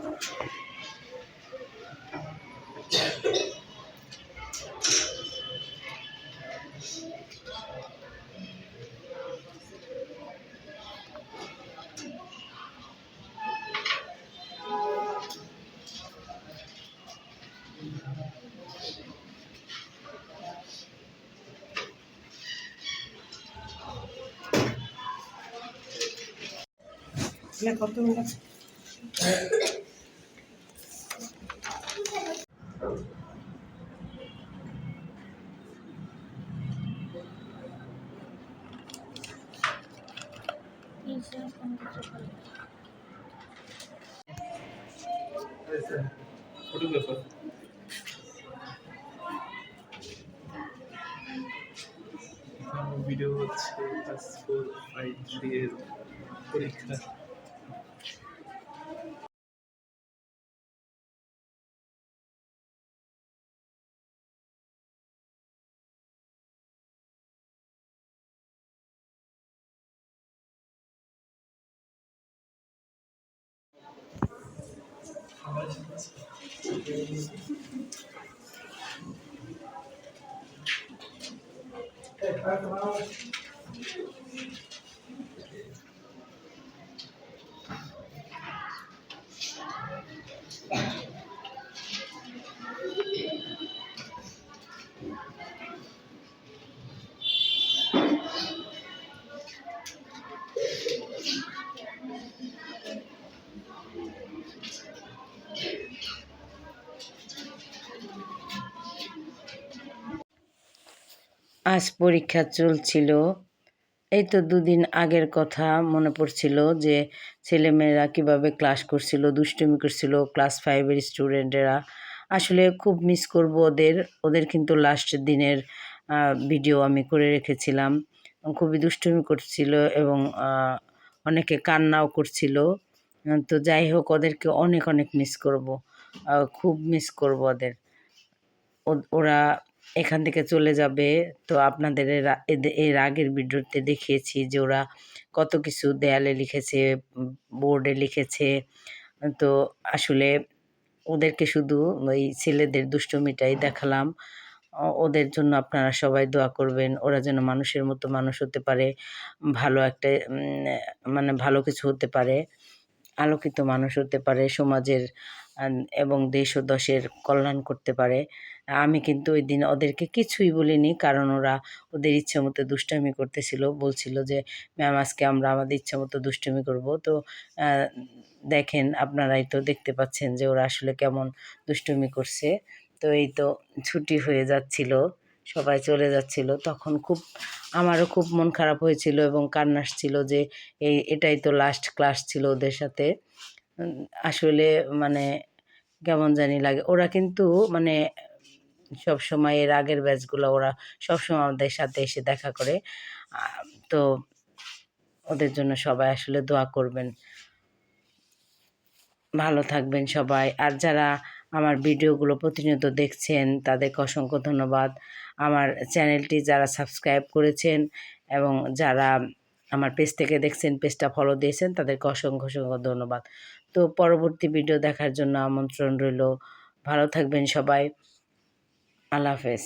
네, 그냥 겉으로 photographer video হচ্ছে class four three এর পরীক্ষা আজ পরীক্ষা চলছিল। এই তো দুদিন আগের কথা মনে পড়ছিল যে ছেলেমেয়েরা কীভাবে ক্লাস করছিল, দুষ্টুমি করছিল ক্লাস ফাইভের স্টুডেন্টেরা আসলে খুব মিস করব ওদের। ওদের কিন্তু লাস্ট দিনের ভিডিও আমি করে রেখেছিলাম। খুবই দুষ্টুমি করছিল এবং অনেকে কান্নাও করছিল। তো যাই হোক, ওদেরকে অনেক অনেক মিস করব। খুব মিস করব ওদের। ওরা এখান থেকে চলে যাবে। তো আপনাদের এর আগের ভিডিওতে দেখিয়েছি যে ওরা কত কিছু দেয়ালে লিখেছে, বোর্ডে লিখেছে। তো আসলে ওদেরকে শুধু ওই ছেলেদের দুষ্টুমিটাই দেখালাম। ওদের জন্য আপনারা সবাই দোয়া করবেন। ওরা যেন মানুষের মতো মানুষ হতে পারে, ভালো একটা মানে ভালো কিছু হতে পারে, আলোকিত মানুষ হতে পারে, সমাজের এবং দেশ ও দশের কল্যাণ করতে পারে। আমি কিন্তু ওই দিন ওদেরকে কিছুই বলিনি। কারণ ওরা ওদের ইচ্ছে মতো দুষ্টামি করতেছিল। বলছিল যে, ম্যাম, আজকে আমরা আমাদের ইচ্ছে মতো দুষ্টুমি করব। তো দেখেন, আপনারাই তো দেখতে পাচ্ছেন যে, ওরা আসলে কেমন দুষ্টুমি করছে। তো, এই তো ছুটি হয়ে যাচ্ছিল, সবাই চলে যাচ্ছিল। তখন খুব, আমারও খুব মন খারাপ হয়েছিল এবং কান্না আসছিল যে, এই, এটাই তো লাস্ট ক্লাস ছিল ওদের সাথে। আসলে মানে কেমন জানি লাগে। ওরা কিন্তু মানে সব সময় এর আগের ব্যাচগুলো ওরা সব সময় আমাদের সাথে এসে দেখা করে। তো ওদের জন্য সবাই আসলে দোয়া করবেন। ভালো থাকবেন সবাই। আর যারা আমার ভিডিওগুলো প্রতিনিয়ত দেখছেন, তাদেরকে অসংখ্য ধন্যবাদ। আমার চ্যানেলটি যারা সাবস্ক্রাইব করেছেন এবং যারা আমার পেজ থেকে দেখছেন পেজটা ফলো দিয়েছেন, তাদেরকে অসংখ্য অসংখ্য ধন্যবাদ। তো পরবর্তী ভিডিও দেখার জন্য আমন্ত্রণ রইল। ভালো থাকবেন সবাই। আল্লাহ হাফেজ।